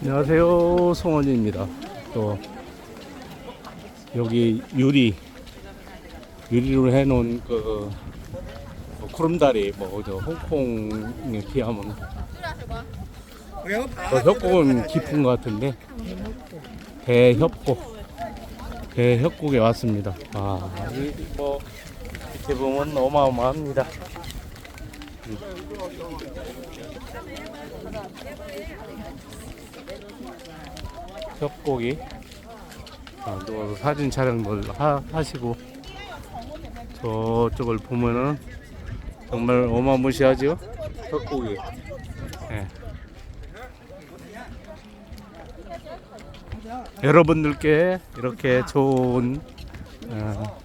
안녕하세요. 송원입니다. 또 여기 유리 유리로 해놓은 그뭐 구름다리 뭐저 홍콩에 비하면. 더 협곡은 깊은 것 같은데. 대협곡. 대협곡에 왔습니다. 아뭐 밑에 보면 어마어마합니다. 음. 협곡이. 아, 누워서 사진 촬영들 하, 하시고 저쪽을 보면은 정말 어마무시하죠 협곡이. 예. 여러분들께 이렇게 좋은 어,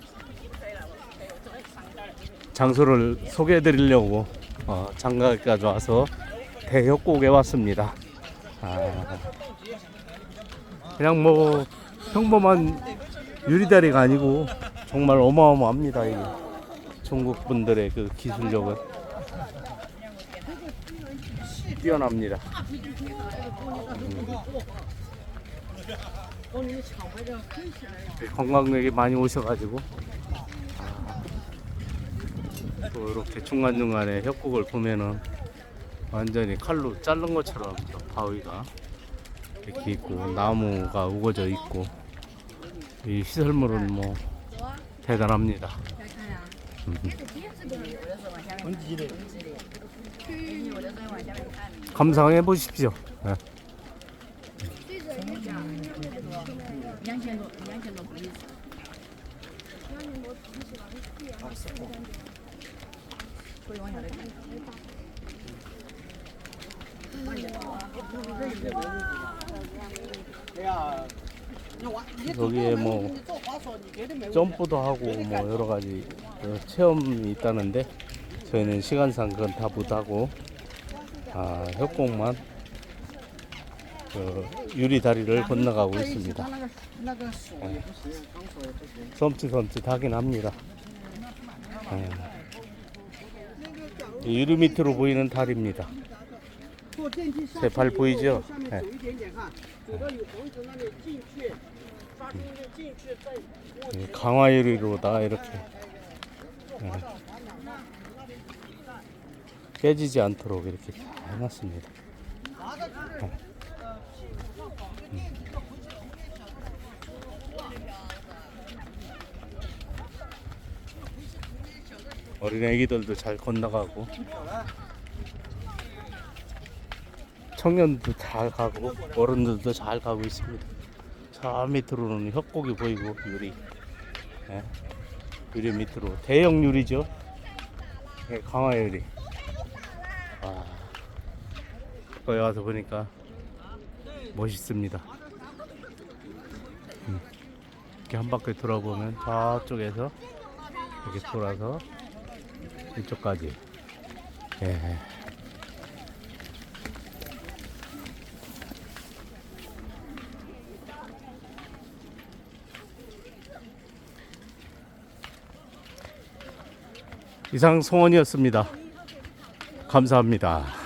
장소를 소개해 드리려고 어, 장가까지 와서 대협곡에 왔습니다 아, 그냥 뭐 평범한 유리다리가 아니고 정말 어마어마합니다 이게 중국 분들의 그 기술력은 뛰어납니다. 음. 관광객이 많이 오셔가지고 아, 또 이렇게 중간 중간에 협곡을 보면은 완전히 칼로 자른 것처럼 저 바위가 이렇게 있고 나무가 우거져 있고 이 시설물은 뭐 대단합니다. 음. 감상해 보십시오. 예. 거기에 뭐 점프도 하고 뭐 여러 가지 그 체험이 있다는데 저희는 시간상 그건 다 못하고 아, 협곡만 그 유리 다리를 건너가고 있습니다. 네. 섬찟섬찟 하긴 합니다. 네. 유리 밑으로 보이는 다리입니다. 제발 보이죠? 네. 이 강화유리로다 이렇게 예. 깨지지 않도록 이렇게 잘 해놨습니다. 예. 음. 어린 애기들도 잘 건너가고 청년도 잘 가고 어른들도 잘 가고 있습니다. 저 밑으로는 협곡이 보이고 유리 예. 유리 밑으로 대형 유리죠 예, 강화 유리 아, 거기 와서 보니까 멋있습니다 음. 이렇게 한 바퀴 돌아보면 저쪽에서 이렇게 돌아서 이쪽까지 예. 이상 송원이었습니다. 감사합니다.